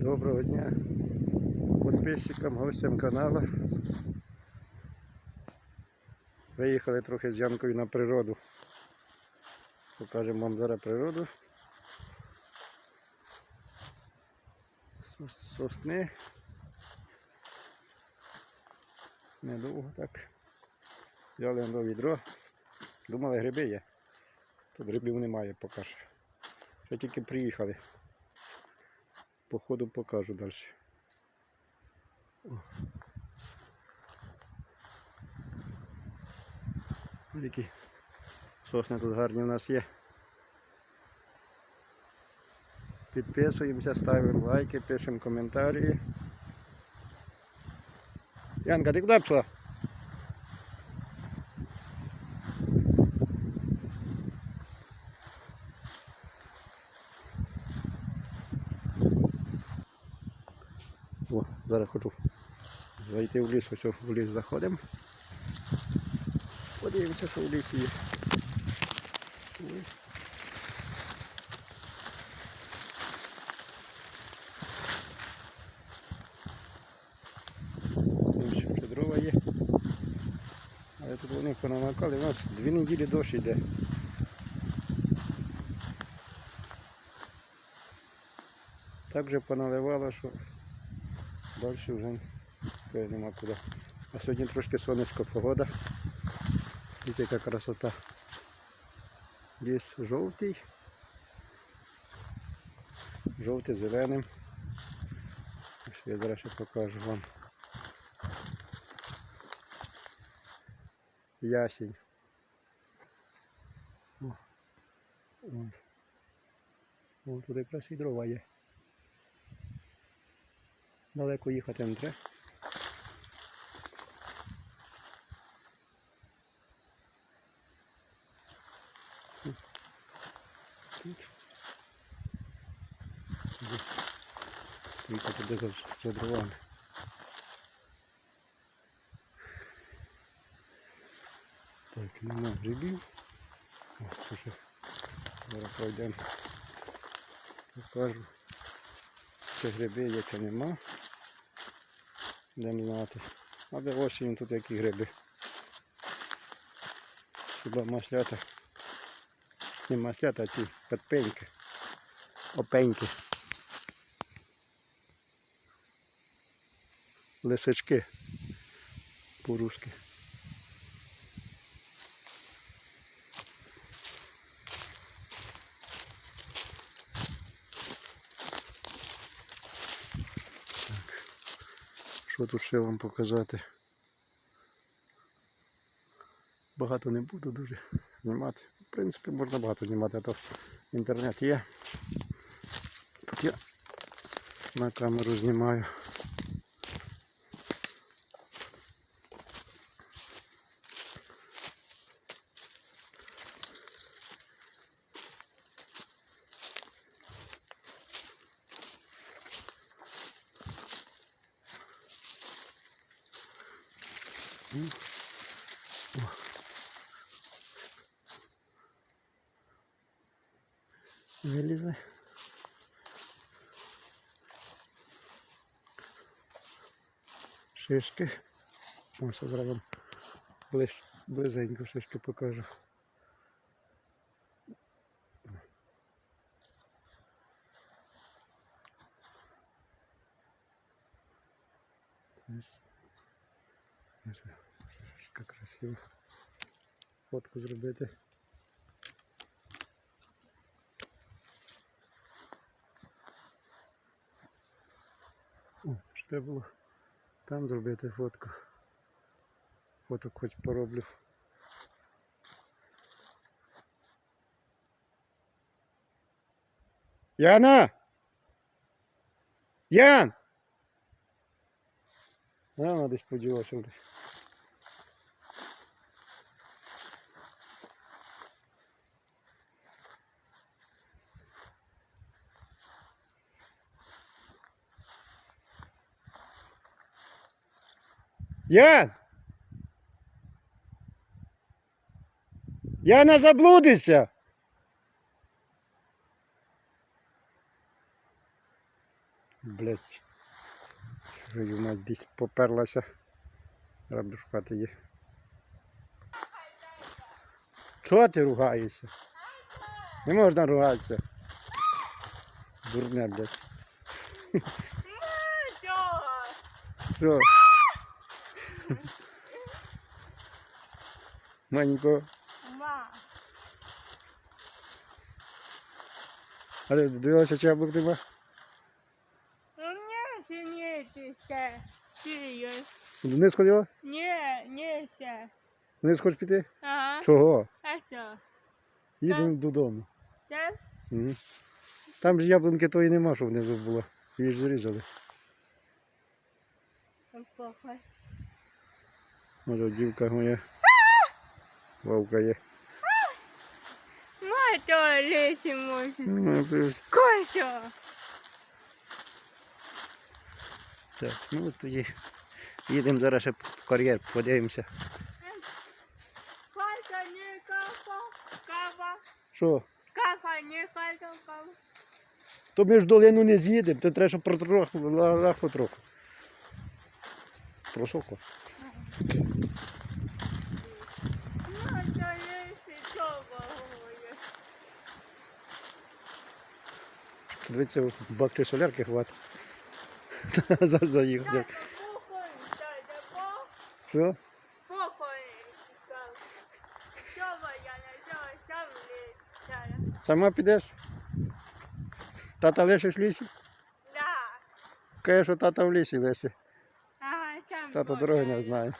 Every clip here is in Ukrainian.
Доброго дня підписчикам, гостям каналу. Виїхали трохи з Янкою на природу. Покажемо вам зараз природу. Сосни. Недовго так. Взяли на відро. Думали гриби є. Тут грибів немає поки що. Тільки приїхали. По ходу покажу далі. Які сосни тут гарні у нас є. Підписуємося, ставимо лайки, пишемо коментарі. Янка, ти куди пішла? О, зараз хочу зайти в ліс, ось в ліс заходимо. Подивимося, що в лісі є. Ще дрова є. Але тут вони понамакали, у нас дві неділі дощ йде. Так вже поналивало, що далі вже нема куди. А сьогодні трошки сонечко погода. Дивіться, яка красота. Ліс жовтий. Жовтий, зеленим. Я зараз ще покажу вам. Ясінь. О. О, тут якраз і дрова є. Далеко їхати не треба. Тільки туди за. Так, нема грибів. О, що ще? Зараз пройдемо. Покажу. Чи гриби є, чи нема. Будемо знати. Але він тут які гриби. Хіба маслята. Не маслята, а ці підпеньки. Опеньки. Лисички. По-русски. Що тут ще вам показати? Багато не буду дуже знімати. В принципі, можна багато знімати, а то інтернет є. Тут я на камеру знімаю. Вилізе. Шишки. Ось вам ближ, близенько шишки покажу. Ось. Ось Шишка красива. Фотку зробити. О, це ж треба було там зробити фотку. Фоток хоч пороблю. Яна! Ян! А, десь поділася. Ян! Яна заблудиться! Блять. Твою мать десь поперлася. Треба шукати її. Чого ти ругаєшся? Не можна ругатися. Дурне, блядь. Що? Манько, Ма. а ти дивилася, яблук нема? У меня ще нет ще. Сіє. Вниз ходила? Не, не ще. Вниз хочеш піти? Ага. Чого? А що? Їдемо додому. Це? Угу. Там ж яблунки тої нема, що внизу було. Її ж зрізали. Похуй. Може, дівка моя. Вовка є. Ма то лісі може. Ну, плюс. Так, ну тоді їдемо зараз ще в кар'єр, подивимося. Що? Капа не капа. То ми ж долину не з'їдемо, то треба, щоб протроху, лахо трохи. Просохло. Дивіться, бакти солярки хватить. За- Заїхав. Що? Сама підеш? Тата лишиш в лісі? Да. Каже, що тата в лісі лише. Ага, сам Тата дороги не знає.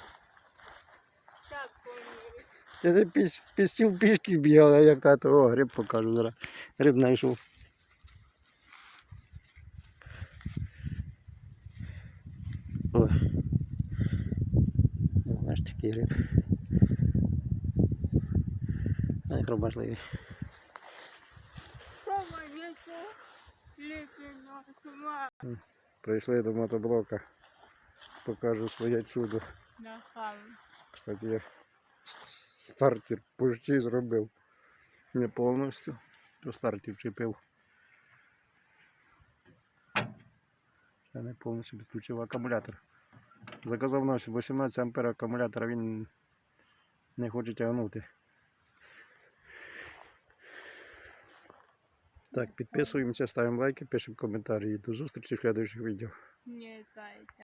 Так, помню. Я не піс, пістіл пішки бігала, як тато. О, гриб покажу зараз. Гриб знайшов. О. О, наш такий гриб. Найхробажливий. Що мені це? Лікіно, сама. Прийшли до мотоблока. Покажу своє чудо. Кстати, я стартер почти зробив. Не повністю. До стартер вчепив. Я не повністю підключив акумулятор. Заказав ночі 18 ампер акумулятор, він не хоче тягнути. Так, підписуємося, ставимо лайки, пишемо коментарі. До зустрічі в следующих відео.